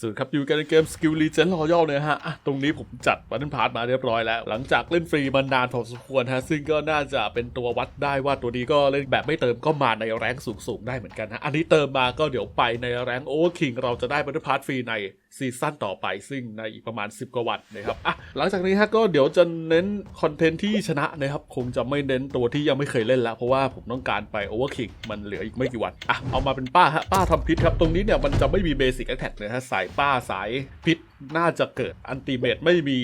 สวัสดีครับอยู่กันในเกมสกิลลีเจนรอยัลเนะฮะอะตรงนี้ผมจัดบัตเทิลพาร์ทมาเรียบร้อยแล้ว หลังจากเล่นฟรีมานานพอสมควรฮะซึ่งก็น่าจะเป็นตัววัดได้ว่าตัวนี้ก็เล่นแบบไม่เติมก็มาในแรงสูงๆได้เหมือนกันฮะอันนี้เติมมาก็เดี๋ยวไปในแรงโอเวอร์คิงเราจะได้บัตเทิลพาร์ทฟรีในซีซั่นต่อไปซึ่งในอีกประมาณ 10 กว่าวันนะครับอะหลังจากนี้ฮะก็เดี๋ยวจะเน้นคอนเทนต์ที่ชนะนะครับ คงจะไม่เน้นตัวที่ยังไม่เคยเล่นแล้ว เพราะว่าผมต้องการไปโอเวอร์คิกมันเหลืออีกไม่กี่วันอะเอามาเป็นป้าฮะป้าทำพิษครับ ตรงนี้เนี่ยมันจะไม่มีเบสิกแอคแท็กเลยฮะสายป้าสายพิษน่าจะเกิดอันติเมตไม่มี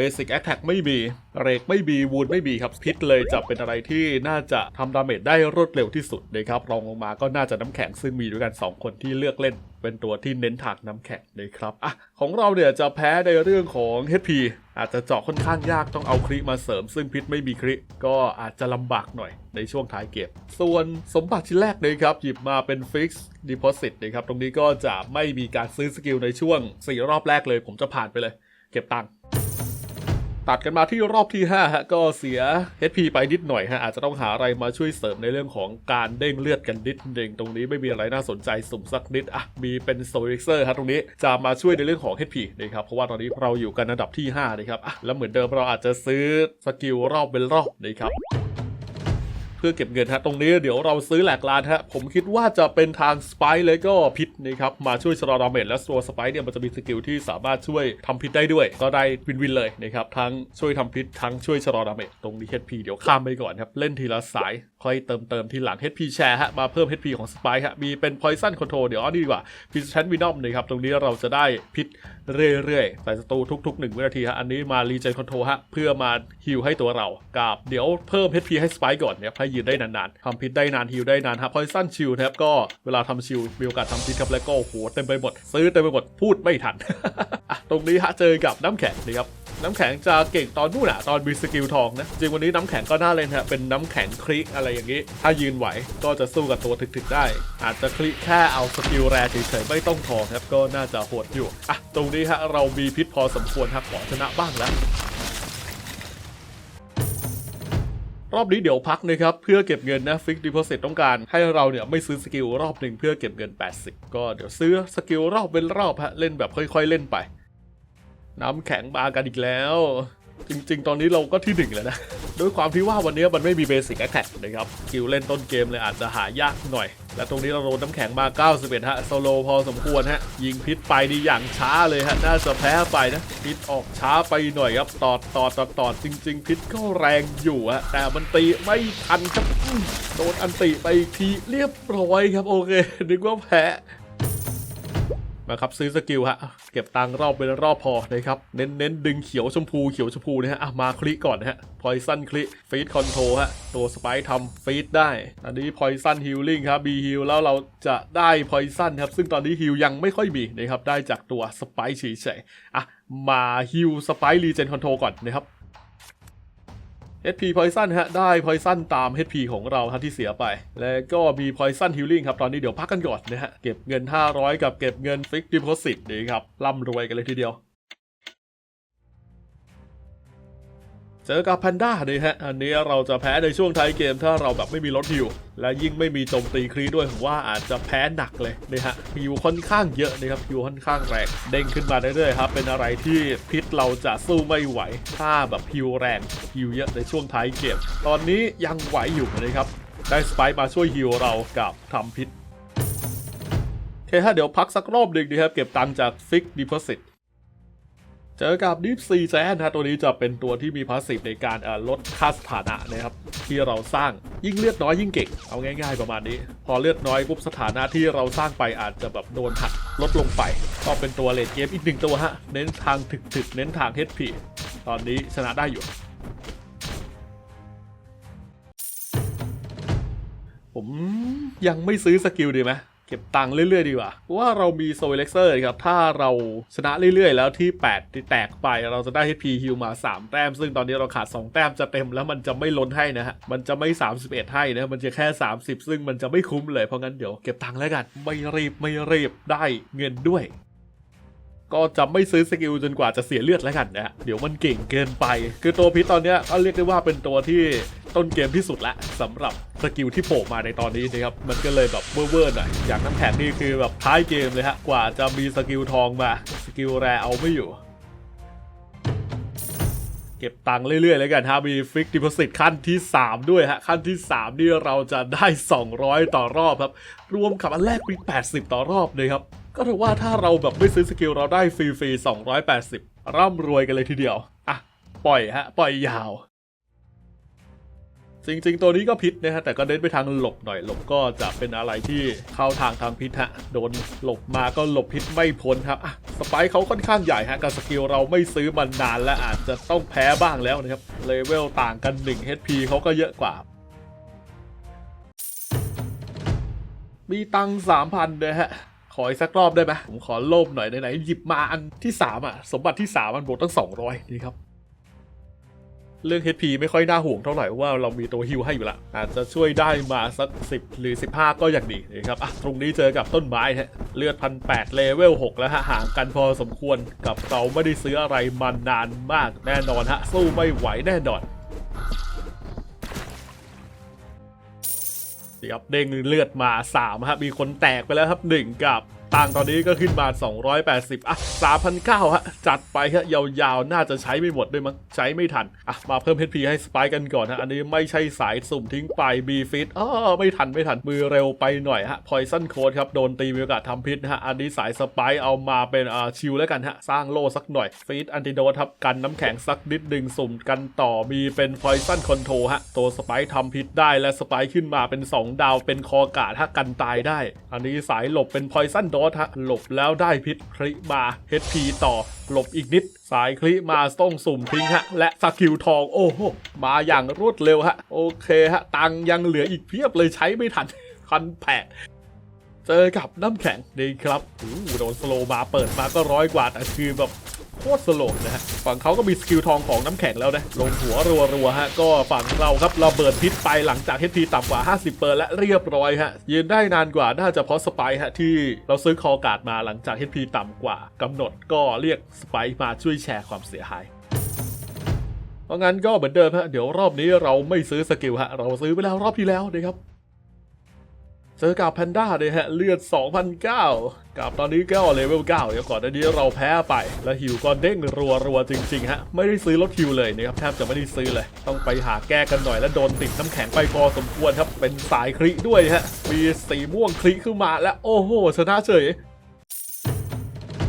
เบสิกแอคแท็กไม่มีเรกไม่มีวูดไม่มีครับ พิษเลยจะเป็นอะไรที่น่าจะทำดาเมจได้รวดเร็วที่สุดนะครับรองลงมาก็น่าจะน้ำแข็งซึ่งมีด้วยกัน 2 คนที่เลือกเล่น เป็นตัวที่เน้นถากน้ำแข็งนะครับอะของเราเนี่ยจะแพ้ในเรื่องของ HP อาจจะเจาะค่อนข้างยากต้องเอาคริมาเสริม ซึ่งพิษไม่มีคริก็อาจจะลำบากหน่อยในช่วงท้ายเกมส่วนสมบัติชิ้นแรกเลยครับ หยิบมาเป็น Fix Deposit นะครับตรงนี้ก็จะไม่มีการซื้อสกิลในช่วง 4 รอบแรกเลย ผมจะผ่านไปเลย เก็บตังค์ ตัดกันมาที่รอบที่5ฮะก็เสีย HP ไปนิดหน่อยฮะอาจจะต้องหาอะไรมาช่วยเสริมในเรื่องของการเด้งเลือดกันนิดนึงตรงนี้ไม่มีอะไรน่าสนใจสุ่มสักนิดอะมีเป็นโซลิเซอร์ครับตรงนี้จะมาช่วยในเรื่องของ HP นะครับเพราะว่าตอนนี้เราอยู่กันอันดับที่5นะครับอะแล้วเหมือนเดิมเราอาจจะซื้อสกิลรอบเป็นรอบนะครับ เพื่อเก็บเงินฮะตรงนี้เดี๋ยวเราซื้อแหลกลานฮะผมคิดว่าจะเป็นทางสไปเลยก็พิษนะครับมาช่วยชะลอดาเมจและตัวสไปเนี่ยมันจะมีสกิลที่สามารถช่วยทำพิษได้ด้วย ก็ได้วินวินเลยนะครับทั้งช่วยทำพิษทั้งช่วยชะลอดาเมจตรงนี้ HP เดี๋ยวข้ามไปก่อนครับเล่นทีละสายค่อยเติมเติมทีหลัง HP แชร์ฮะมาเพิ่ม HP ของสไปฮะมีเป็น Poison Control เดี๋ยวอนี่ดีกว่าพิษชั้นวินอมนะครับตรงนี้เราจะได้พิษเรื่อยๆใส่ศัตรูทุกๆ1วินาทีฮะอันนี้มารีเจนคอนโทรฮะเพื่อมาฮิลให้ตัวเรากับเดี๋ยวเพิ่ม HP ให้สไปก่อนเนี่ยยืนได้นานๆทำพิษได้นานฮิลได้นานครับ Poison Shield นะครับก็เวลาทำชิลมีโอกาสทำพิษครับแล้วก็โหเต็มไปหมด ซื้อเต็มไปหมดพูดไม่ทันอะตรงนี้ฮะเจอกับน้ำแข็งนะครับน้ำแข็งจะเก่งตอนนู่นอะตอนมีสกิลทองนะ จริงวันนี้น้ำแข็งก็น่าเล่นฮะเป็นน้ำแข็งคลิกอะไรอย่างนี้ ถ้ายืนไหวก็จะสู้กับตัวถึกๆได้ อาจจะคลิกแค่เอาสกิลแรเฉยๆไม่ต้องทองครับก็น่าจะโหดอยู่ อะ ตรงนี้ฮะเรามีพิษพอสมควรครับขอชนะบ้างแล้ว รอบนี้เดี๋ยวพักนะครับ เพื่อเก็บเงินนะฟิกดิพอสิตต้องการให้เราเนี่ยไม่ซื้อสกิลรอบหนึ่งเพื่อเก็บเงิน 80 ก็เดี๋ยวซื้อสกิลรอบเป็นรอบฮะเล่นแบบค่อยๆเล่นไป น้ำแข็งมากันอีกแล้ว จริง ๆ ตอนนี้เราก็ที่หนึ่งแล้วนะด้วยความที่ว่าวันนี้มันไม่มีเบสิกแอคแท็กนะครับสกิลเล่นต้นเกมเลยอาจจะหายากหน่อย และตรงนี้เราโดนน้ำแข็งมา 91 ฮะโซโลพอสมควรฮะ ยิงพิษไปนี่อย่างช้าเลยฮะ น่าจะแพ้ไปนะ พิษออกช้าไปหน่อยครับตอดตอดตอดตอดจริง ๆ พิษก็แรงอยู่ฮะ แต่มันตีไม่ทันครับโดนอันติไปทีเรียบร้อยครับโอเคนึกว่าแพ้ มาครับซื้อสกิลฮะเก็บตังค์รอบเป็นรอบพอนะครับเน้นเน้นดึงเขียวชมพูเขียวชมพูนะฮะอะมาคลิก่อนนะฮะพอยซันคลิฟีดคอนโทรฮะตัวสไปค์ทำฟีดได้อันนี้พอยซันฮิลลิ่งครับบีฮิลแล้วเราจะได้พอยซันครับซึ่งตอนนี้ฮิลยังไม่ค่อยมีนะครับได้จากตัวสไปค์เฉยๆอะมาฮิลสไปค์รีเจนคอนโทรก่อนนะครับ HP Poison ฮะได้ Poison ตาม HP ของเราฮะที่เสียไป แล้วก็มี Poison Healing ครับ ตอนนี้เดี๋ยวพักกันก่อนนะฮะ เก็บเงิน 500 กับเก็บเงิน Fix Deposit นี่ครับร่ำรวยกันเลยทีเดียว เจอกับแพนด้าเลยฮะ อันนี้เราจะแพ้ในช่วงท้ายเกมถ้าเราแบบไม่มีรถฮิว และยิ่งไม่มีโจมตีครีด้วยผมว่าอาจจะแพ้หนักเลยนะฮะฮิวค่อนข้างเยอะนะครับฮิวค่อนข้างแรงเด้งขึ้นมาเรื่อยๆครับเป็นอะไรที่พิษเราจะสู้ไม่ไหว ถ้าแบบฮิวแรงฮิวเยอะในช่วงท้ายเกม ตอนนี้ยังไหวอยู่นะครับได้สไปค์มาช่วยฮิวเรากับทำพิษโอเคฮะเดี๋ยวพักสักรอบหนึ่งดีครับเก็บตังค์จากฟิกดิพ o สิต เจอกับดิฟซีแซนฮะตัวนี้จะเป็นตัวที่มีพาสซีฟในการลดค่าสถานะนะครับที่เราสร้างยิ่งเลือดน้อยยิ่งเก่ง เอาง่าย ๆประมาณนี้ พอเลือดน้อยปุ๊บสถานะที่เราสร้างไปอาจจะแบบโดนหักลดลงไป ก็เป็นตัวเลดเกมอีกหนึ่งตัวฮะ เน้นทางถึกๆ เน้นทาง HP ตอนนี้ชนะได้อยู่ผมยังไม่ซื้อสกิลดีไหม เก็บตังค์เรื่อยๆดีกว่าเพราะว่าเรามีโซเล็กเซอร์ครับ ถ้าเราชนะเรื่อยๆ แล้วที่ 8 ที่แตกไปเราจะได้ HP ฮิวมา 3 แต้ม ซึ่งตอนนี้เราขาด 2 แต้มจะเต็มแล้วมันจะไม่ล้นให้นะฮะ มันจะไม่ 31 ให้นะ มันจะแค่ 30 ซึ่งมันจะไม่คุ้มเลย เพราะงั้นเดี๋ยวเก็บตังค์แล้วกัน ไม่รีบไม่รีบได้เงินด้วย ก็จะไม่ซื้อสกิลจนกว่าจะเสียเลือดแล้วกันนะฮะ เดี๋ยวมันเก่งเกินไป คือตัวพิษตอนนี้ก็เรียกได้ว่าเป็นตัวที่ต้นเกมที่สุดละสำหรับสกิลที่โผล่มาในตอนนี้นะครับ มันก็เลยแบบเวอร์ๆหน่อยอย่างน้ำแข็งนี่คือแบบท้ายเกมเลยฮะ กว่าจะมีสกิลทองมา สกิลแรเอาไม่อยู่ เก็บตังค์เรื่อยๆเลยกันฮะ มีฟิกดิ p อ s ิ t ขั้นที่ 3 ด้วยฮะ ขั้นที่ 3 นี่เราจะได้ 200 ต่อรอบครับ รวมกับอันแรกมี80 ต่อรอบเลยครับ ก็ถือว่าถ้าเราแบบไม่ซื้อสกิลเราได้ฟรีๆ280 ร่ำรวยกันเลยทีเดียว อะ ปล่อยฮะ ปล่อยยาว จริงๆ ตัวนี้ก็พิษนะฮะ แต่ก็เน้นไปทางหลบหน่อยหลบก็จะเป็นอะไรที่เข้าทางทางพิษฮะ โดนหลบมาก็หลบพิษไม่พ้นครับอะสไปค์เขาค่อนข้างใหญ่ฮะกับสกิลเราไม่ซื้อมานานและอาจจะต้องแพ้บ้างแล้วนะครับเลเวลต่างกัน1 HP เขาก็เยอะกว่ามีตังสามพันนะฮะ ออีกสักรอบได้ไหมผมขอโลภหน่อยไหนๆหยิบมาอันที่3อะ สมบัติที่3มันบวกตั้ง200นี่ครับ เรื่อง HP ไม่ค่อยน่าห่วงเท่าไหร่ว่าเรามีตัวฮิลให้อยู่ละอาจจะช่วยได้มาสัก 10 หรือ 15 ก็อย่างดีนะครับอะตรงนี้เจอกับต้นไม้ฮะเลือดพันแเลเวล6แล้วฮะห่างกันพอสมควรกับเราไม่ได้ซื้ออะไรมานานมากแน่นอนฮะสู้ไม่ไหวแน่นอน เดี๋ยบเด้งเลือดมา3ครับมีคนแตกไปแล้วครับ1กับ ตังตอนนี้ก็ขึ้นมา 280 อะ 3,900ฮะ จัดไปฮะ ยาวๆ น่าจะใช้ไม่หมดด้วยมั้ง ใช้ไม่ทัน อะ มาเพิ่ม HP ให้สไปค์กันก่อนฮะ อันนี้ไม่ใช่สายสุ่มทิ้งไป B fit อ๋อไม่ทันไม่ทัน มือเร็วไปหน่อยฮะ Poison Code ครับ โดนตีมีโอกาสทำพิษฮะ อันนี้สายสไปค์เอามาเป็นอ่าชิลแล้วกันฮะ สร้างโล่สักหน่อยฟีดอันติโดครับกันน้ำแข็งสักนิดดึงสุ่มกันต่อ มีเป็น Poison Control ฮะ ตัวสไปค์ทำพิษได้และสไปค์ขึ้นมาเป็น 2 ดาวเป็นคอกาดฮะกันตายได้ อันนี้สายหลบเป็น Poison Dot ฮะหลบแล้วได้พิษคลิมา HP ต่อ หลบอีกนิด สายคลิมาต้องสุ่มทิ้งฮะ และสกิลทอง โอ้โห มาอย่างรวดเร็วฮะ โอเคฮะ ตังยังเหลืออีกเพียบเลยใช้ไม่ทันคันแผด เจอกับน้ำแข็งดีครับโอ้โหโดนสโลว์มาเปิดมาก็ร้อยกว่าแต่คือแบบโคตรสโลว์นะฮะฝั่งเขาก็มีสกิลทองของน้ำแข็งแล้วนะลงหัวรัวๆฮะก็ฝั่งเราครับเระเบิดพิษไปหลังจากเฮทีต่ำกว่า 50 เปอร์และเรียบร้อยฮะยืนได้นานกว่าน่าจะเพราะสไปฮะที่เราซื้อคอการ์ดมาหลังจากเฮทีต่ำกว่ากำหนดก็เรียกสไปร์มาช่วยแชร์ความเสียหายเพราะงั้นก็เหมือนเดิมฮะเดี๋ยวรอบนี้เราไม่ซื้อสกิลฮะเราซื้อไปแล้วรอบที่แล้วนะครับ เจอกับแพนด้าเลยฮะเลือด 2,009 กับตอนนี้ก็เลเวล9เดี๋ยวก่อนอันนี้เราแพ้ไป แล้วฮิวก็เด้งรัวๆจริงๆฮะไม่ได้ซื้อรถฮิวเลยนะครับแทบจะไม่ได้ซื้อเลย ต้องไปหาแก้กันหน่อยแล้วโดนติดน้ำแข็งไปพอสมควรครับเป็นสายคลิด้วยฮะมีสีม่วงคลิขึ้นมาแล้วโอ้โหชนะเฉย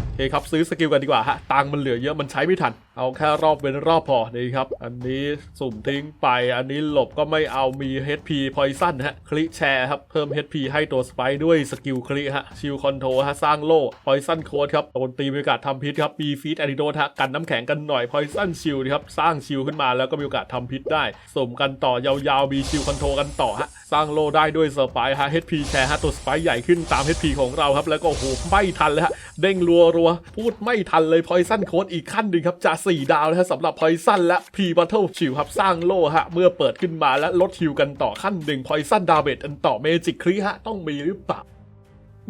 โอเคครับซื้อสกิลกันดีกว่าฮะตังมันเหลือเยอะมันใช้ไม่ทัน เอาแค่รอบเว้นรอบพอนี่ครับ อันนี้สุ่มทิ้งไป อันนี้หลบก็ไม่เอามี HP Poison ฮะ คลิแชร์ครับ เพิ่ม HP ให้ตัวสไปด้วยสกิลคลิฮะ ชิลคอนโทรฮะ สร้างโล่ Poison Code ครับ โดนตีมีโอกาสทำพิษครับ มีฟีดแอนติโดฮะกันน้ำแข็งกันหน่อย Poison Shield ครับ สร้างชิลขึ้นมาแล้วก็มีโอกาสทำพิษได้ สุ่มกันต่อยาวๆ มีชิลคอนโทรกันต่อฮะ สร้างโล่ได้ด้วยสไปฮะ HP แชร์ฮะ ตัวสไปใหญ่ขึ้นตาม HP ของเราครับ แล้วก็โอ้โหไม่ทันเลยฮะ เด้งรัวรัวๆ พูดไม่ทันเลย Poison Code อีกขั้นหนึ่งครับจะ4 ดาวนะฮะสำหรับ Poison และ P Battle Shield ครับสร้างโล่ฮะเมื่อเปิดขึ้นมาและลดฮิวกันต่อขั้นหนึ่ง Poison Damage กันต่อ Magic ครีฮะต้องมีหรือเปล่า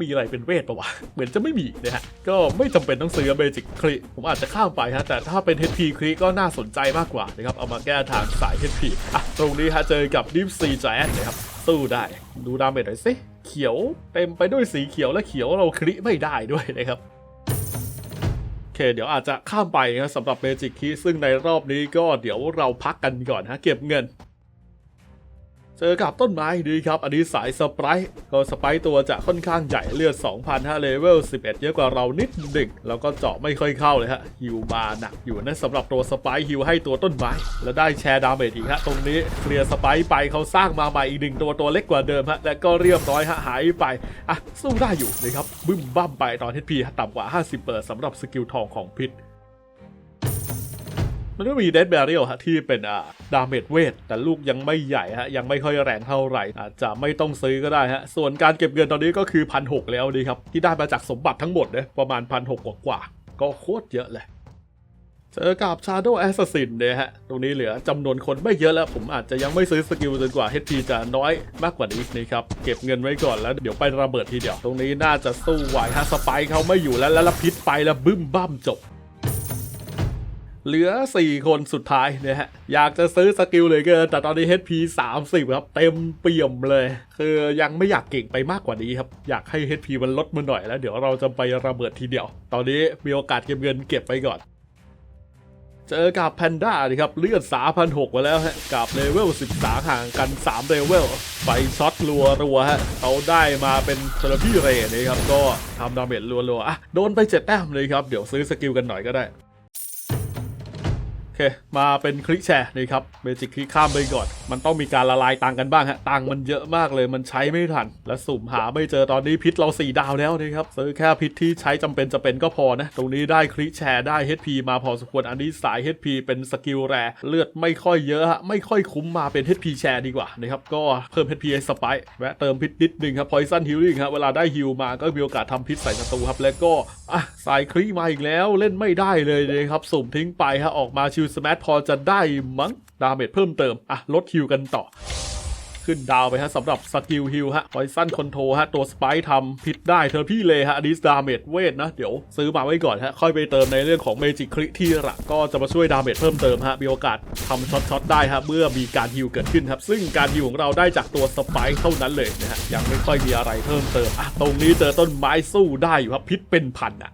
มีอะไรเป็นเวทปะวะ เหมือนจะไม่มีนะฮะ ก็ไม่จำเป็นต้องซื้อเบจิกครีผมอาจจะข้ามไปฮะ แต่ถ้าเป็น HP ครีก็น่าสนใจมากกว่านะครับ เอามาแก้ทางสาย HP อะ ตรงนี้ฮะ เจอกับดิฟซีจ a นนะครับ สู้ได้ ดูดาเมจหน่อยสิ เขียวเต็มไปด้วยสีเขียวและเขียวเราครีไม่ได้ด้วยนะครับ เคเดี๋ยวอาจจะข้ามไปนะสำหรับเบจิกคีซึ่งในรอบนี้ก็เดี๋ยวเราพักกันก่อนฮะเก็บเงิน เจอกับต้นไม้ดีครับ อันนี้สายสไปร์ก็สไปร์ตัวจะค่อนข้างใหญ่เลือด 2,000ฮะเลเวล 11 เยอะกว่าเรานิดหนึ่งแล้วก็เจาะไม่ค่อยเข้าเลยฮะฮิวมาหนักอยู่นะสำหรับตัวสไปร์ฮิวให้ตัวต้นไม้ แล้วได้แชร์ดาเมจอีกฮะตรงนี้เคลียร์สไปร์ไปเขาสร้างมาใหม่อีกหนึ่งตัวตัวเล็กกว่าเดิมฮะและก็เรียบร้อยฮะหายไปอะสู้ได้อยู่นะครับบึ้มบ้ามไปตอน HP ต่ำกว่า 50เปอร์สำหรับสกิลทองของพิษ มันก็มีเดดแบริ l ฮะที่เป็นอ่าดาเมจเวทแต่ลูกยังไม่ใหญ่ฮะยังไม่ค่อยแรงเท่าไหร่อาจจะไม่ต้องซื้อก็ได้ฮะส่วนการเก็บเงินตอนนี้ก็คือพันหแล้วดีครับ ที่ได้มาจากสมบัติทั้งหมดเนี่ยประมาณพันหกกว่าก็โคตรเยอะเลยเจอกับ Shadow Assassin เนี่ยฮะ ตรงนี้เหลือจำนวนคนไม่เยอะแล้ว ผมอาจจะยังไม่ซื้อสกิลจนกว่า HP จะน้อยมากกว่านี้นะครับ เก็บเงินไว้ก่อนแล้วเดี๋ยวไประเบิดทีเดียว ตรงนี้น่าจะสู้ไหวฮะสไปเขาไม่อยู่แล้วแล้วพิษไปแล้วบึ้มบ้ามจบ เหลือ 4 คนสุดท้ายเนี่ยฮะ อยากจะซื้อสกิลเลยเกิน แต่ตอนนี้ HP 30 ครับ เต็มเปี่ยมเลย คือยังไม่อยากเก่งไปมากกว่านี้ครับ อยากให้ HP มันลดมาหน่อยแล้วเดี๋ยวเราจะไประเบิดทีเดียว ตอนนี้มีโอกาสเก็บเงินเก็บไปก่อน เจอกับแพนด้าดิครับ เลือด 3,600มาแล้วฮะ กับเลเวล 13 ห่างกัน 3 เลเวล ไปช็อตรัวรัวฮะเขาได้มาเป็นเทอร์พี่เรนะครับ ก็ทำดาเมจรัวรัวๆอะโดนไป 7 แต้มเลยครับ เดี๋ยวซื้อสกิลกันหน่อยก็ได้ เคมาเป็นคลิกแชร์นี่ครับเบจิกคลิกข้ามไปก่อน มันต้องมีการละลายตังกันบ้างฮะตังมันเยอะมากเลยมันใช้ไม่ทัน และสุ่มหาไม่เจอตอนนี้พิษเรา 4 ดาวแล้วนะครับซื้อแค่พิษที่ใช้จำเป็นจะเป็นก็พอนะ ตรงนี้ได้คลิกแชร์ได้ HP มาพอสมควรอันนี้สาย HP เป็นสกิลแร่เลือดไม่ค่อยเยอะฮะไม่ค่อยคุ้มมาเป็น HP แชร์ดีกว่านะครับก็เพิ่ม HP ให้สไปค์แวะเติมพิษนิดนึงครับ Poison Healing ครับเวลาได้ฮิลมาก็มีโอกาสทำพิษใส่ศัตรูครับแล้วก็อะสายคลีมาอีกแล้วเล่นไม่ได้เลยนะครับสุ่มทิ้งไปฮะออกมาชิลสแมทพอจะได้มั้งดาเมจเพิ่มเติม อะ ลดฮิลกันต่อ ขึ้นดาวไปฮะสำหรับสกิลฮิลฮะพอยซันคอนโทรฮะ ตัวสไปค์ทำพิษได้เธอพี่เลยฮะดิสดาเมจเวทนะ เดี๋ยวซื้อมาไว้ก่อนฮะ ค่อยไปเติมในเรื่องของเมจิคริที่หลักก็จะมาช่วยดาเมจเพิ่มเติมฮะ มีโอกาสทำช็อตช็อตได้ฮะเมื่อมีการฮิลเกิดขึ้นครับ ซึ่งการฮิลของเราได้จากตัวสไปค์เท่านั้นเลยนะฮะยังไม่ค่อยมีอะไรเพิ่มเติมอะตรงนี้เจอต้นไม้สู้ได้อยู่ครับพิษเป็นพันอะ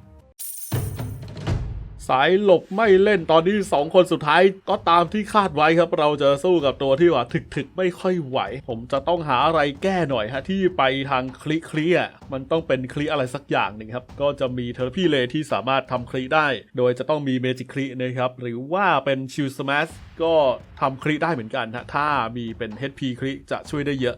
สายหลบไม่เล่นตอนนี้2คนสุดท้ายก็ตามที่คาดไว้ครับ เราจะสู้กับตัวที่ว่าถึกๆไม่ค่อยไหว ผมจะต้องหาอะไรแก้หน่อยฮะที่ไปทางคลิคลีอะมันต้องเป็นคลิอะไรสักอย่างหนึ่งครับ ก็จะมีเทอร์พี่เลที่สามารถทำคลิได้ โดยจะต้องมีเมจิคลินะครับ หรือว่าเป็นชิลสมาชก็ทำคลิได้เหมือนกันฮะถ้ามีเป็น HP คลิจะช่วยได้เยอะ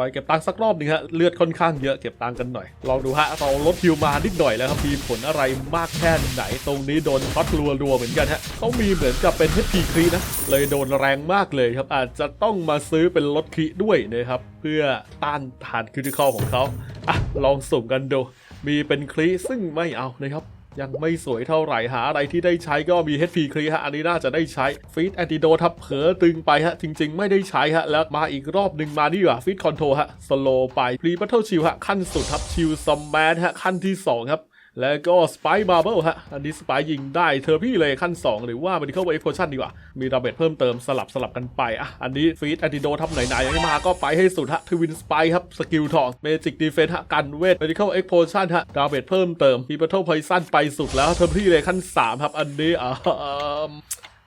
อยเก็บตังค์สักรอบหนึ่งฮะเลือดค่อนข้างเยอะเก็บตังค์กันหน่อยลองดูฮะเราลดฮิวมานิดหน่อยแล้วครับมีผลอะไรมากแค่ไหนตรงนี้โดนช็อตรัวๆเหมือนกันฮะเขามีเหมือนกับเป็น HP ครีนะเลยโดนแรงมากเลยครับ อาจจะต้องมาซื้อเป็นลดครีด้วยนะครับ เพื่อต้านทานคริติคอลของเขาอะลองสุ่มกันดูมีเป็นครีซึ่งไม่เอานะครับ ยังไม่สวยเท่าไหร่หาอะไรที่ได้ใช้ก็มี HP คลีฮะอันนี้น่าจะได้ใช้ฟีดแอนติโดทับเผลอตึงไปฮะจริง ๆ ไม่ได้ใช้ฮะแล้วมาอีกรอบหนึ่งมานี่ดีกว่าฟีดคอนโทรฮะสโลไปพรีบัตเทิลชิลฮะขั้นสุดทับชิลซัมแมนฮะขั้นที่2ครับ แล้วก็สไปมาร์เบิลฮะ อันนี้สไปยิงได้เธอพี่เลยขั้น 2 หรือว่า Medical Wave Potion ดีกว่า มีดาเมจเพิ่มเติมสลับสลับกันไป อะ อันนี้ฟีดแอนติโดทับไหนๆยังไมาก็ไปให้สุดฮะทวินสไปครับ สกิลทองเมจิกดีเฟนฮะ กันเวท Medical X Potion ฮะ ดาเมจเพิ่มเติมมี Battle Poison ไปสุดแล้วเธอพี่เลยขั้น 3 ครับ อันนี้อ่า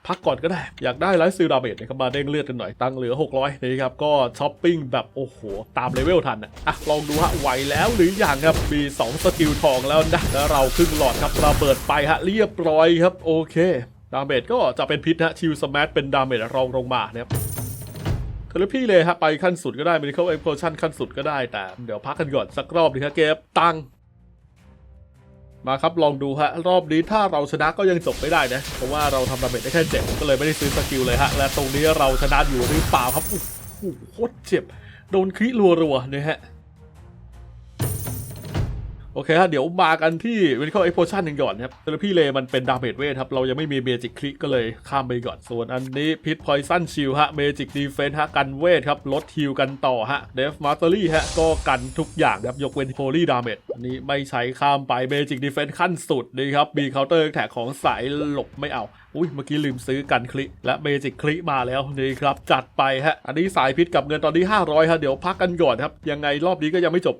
พักก่อนก็ได้ อยากได้ไลฟ์ซิลดาเมจนะครับมาเด้งเลือดกันหน่อยตังเหลือ 600นะครับก็ช้อปปิ้งแบบโอ้โห ตามเลเวลทันอะอะลองดูฮะไหวแล้วหรืออย่างครับ มี 2 สกิลทองแล้วนะแล้วเราครึ่งหลอดครับระเบิดไปฮะเรียบร้อยครับ โอเค ดาเมจก็จะเป็นพิษฮะชิลสแมทเป็นดาเมจรองลงมานะครับเทเลพี่เลยฮะไปขั้นสุดก็ได้ Medical Explosion ขั้นสุดก็ได้แต่ เดี๋ยวพักกันก่อนสักรอบดีครับเก็บตัง มาครับลองดูฮะรอบนี้ถ้าเราชนะก็ยังจบไม่ได้นะเพราะว่าเราทำดาเมจได้แค่เจ็บก็เลยไม่ได้ซื้อสกิลเลยฮะและตรงนี้เราชนะอยู่หรือเปล่าครับโอ้โหโคตรเจ็บ โดนคริรัวๆนะฮะ โอเคฮะเดี๋ยวมากันที่ Medical Explosion กันก่อนครับเทเลพี่เลมันเป็นดาเมจเวทครับ เรายังไม่มีเมจิกคลิกก็เลยข้ามไปก่อน ส่วนอันนี้พิษ Poison Shield ฮะ Magic Defense ฮะ กันเวทครับ ลดฮิลกันต่อฮะ Death Mastery ฮะ ก็กันทุกอย่างครับ ยกเว้น Holy Damage อันนี้ไม่ใช้ข้ามไป Magic Defense ขั้นสุดนี่ครับมี Counter Attack ของสายหลบไม่เอาอุ้ยเมื่อกี้ลืมซื้อกันคลิและเมจิกคลิมาแล้วนี่ครับจัดไปฮะอันนี้สายพิษกับเงินตอนนี้500ฮะเดี๋ยวพักกันก่อนครับยังไงรอบนี้ก็ยังไม่จบ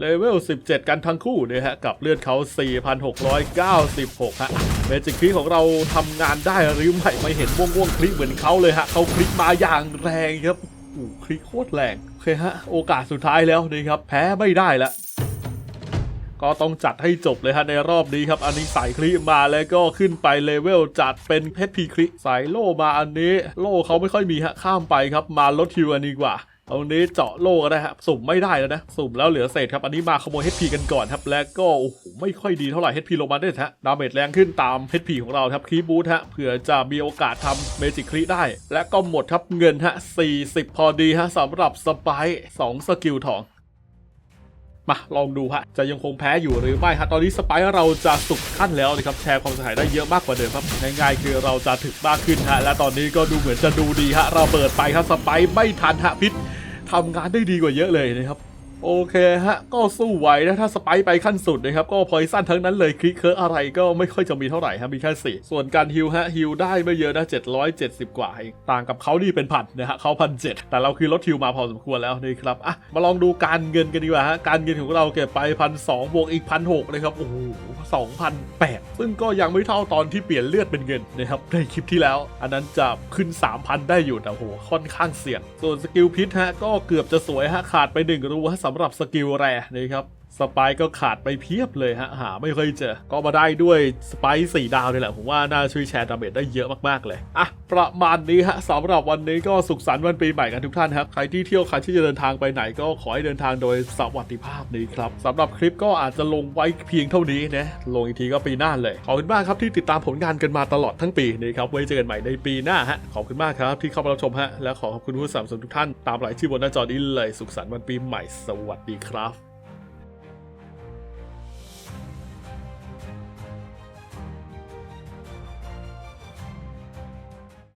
เลเวล 17 กันทั้งคู่เนี่ยฮะ กับเลือดเขา 4,696 ฮะ เมจิกคลิของเราทำงานได้หรือไม่ไม่เห็นม่วงม่วงๆคลิเหมือนเขาเลยฮะ เขาคลิกมาอย่างแรงครับโอ้คลิกโคตรแรงโอเคฮะ โอกาสสุดท้ายแล้วนี่ครับ แพ้ไม่ได้ละก็ต้องจัดให้จบเลยฮะในรอบนี้ครับ อันนี้ใส่คลิมาแล้วก็ขึ้นไปเลเวลจัดเป็นเพชรพีคลิใส่โล่มาอันนี้ โล่เขาไม่ค่อยมีฮะข้ามไปครับมาลดฮิวอันนี้กว่า เอานี้เจาะโล่ก็ได้ครับสุ่มไม่ได้แล้วนะ สุ่มแล้วเหลือเศษครับ อันนี้มาขโมย HP กันก่อนครับ แล้วก็โอ้โหไม่ค่อยดีเท่าไหร่ HP ลงมาได้ฮะ ดาเมจแรงขึ้นตาม HP ของเราครับคลีบูทฮะ เผื่อจะมีโอกาสทำเมจิคลีได้ และก็หมดครับเงินฮะ 40 พอดีฮะสำหรับสไปร์2สกิลทองมาลองดูฮะจะยังคงแพ้อยู่หรือไม่ฮะตอนนี้สไปร์เราจะสุกขั้นแล้วนะครับแชร์ความเสียหายได้เยอะมากกว่าเดิมครับง่ายๆคือเราจะถึกมากขึ้นฮะและตอนนี้ก็ดูเหมือนจะดูดีฮะเราเปิดไปครับสไปร์ไม่ทันฮะพิษ ทำงานได้ดีกว่าเยอะเลยนะครับ โอเคฮะ ก็สู้ไหวนะถ้าสไปไปขั้นสุดนะครับ ก็พอยสั้นทั้งนั้นเลยคลิกเคอร์อะไรก็ไม่ค่อยจะมีเท่าไหร่ฮะ มีแค่สี่ส่วนการฮิลฮะฮิลได้ไม่เยอะนะ 770 กว่าต่างกับเขานี่เป็นพันนะฮะเขาพันเจ็ดแต่เราคือลดฮิลมาพอสมควรแล้วนะครับอะมาลองดูการเงินกันดีกว่าฮะการเงินของเราเก็บไปพันสองบวกอีกพันหกนะครับโอ้โหสองพันแปดซึ่งก็ยังไม่เท่าตอนที่เปลี่ยนเลือดเป็นเงินนะครับในคลิปที่แล้ว อันนั้นจะขึ้น 3,000 ได้อยู่แต่โหค่อนข้างเสี่ยงส่วนสกิลพิษฮะก็เกือบจะสวยฮะขาดไปหนึ่งรูฮะสำหรับสกิลแรนะครับ สไปร์ก็ขาดไปเพียบเลยฮะ หาไม่ค่อยเจอ ก็มาได้ด้วยสไปร์สี่ดาวนี่แหละ ผมว่าน่าช่วยแชร์ดาเมจได้เยอะมากๆเลย อะ ประมาณนี้ฮะสำหรับวันนี้ก็สุขสันต์วันปีใหม่กันทุกท่านครับ ใครที่เที่ยวใครที่จะเดินทางไปไหนก็ขอให้เดินทางโดยสวัสดิภาพนี้ครับสำหรับคลิปก็อาจจะลงไว้เพียงเท่านี้นะ ลงอีกทีก็ปีหน้าเลย ขอบคุณมากครับที่ติดตามผลงานกันมาตลอดทั้งปีนะครับ ไว้เจอกันใหม่ในปีหน้าฮะ ขอบคุณมากครับที่เข้ามารับชมฮะ และขอขอบคุณผู้สนับสนุนทุกท่านตามรายชื่อบนหน้าจอนี้เลย สุขสันต์วันปีใหม่ สวัสดีครับ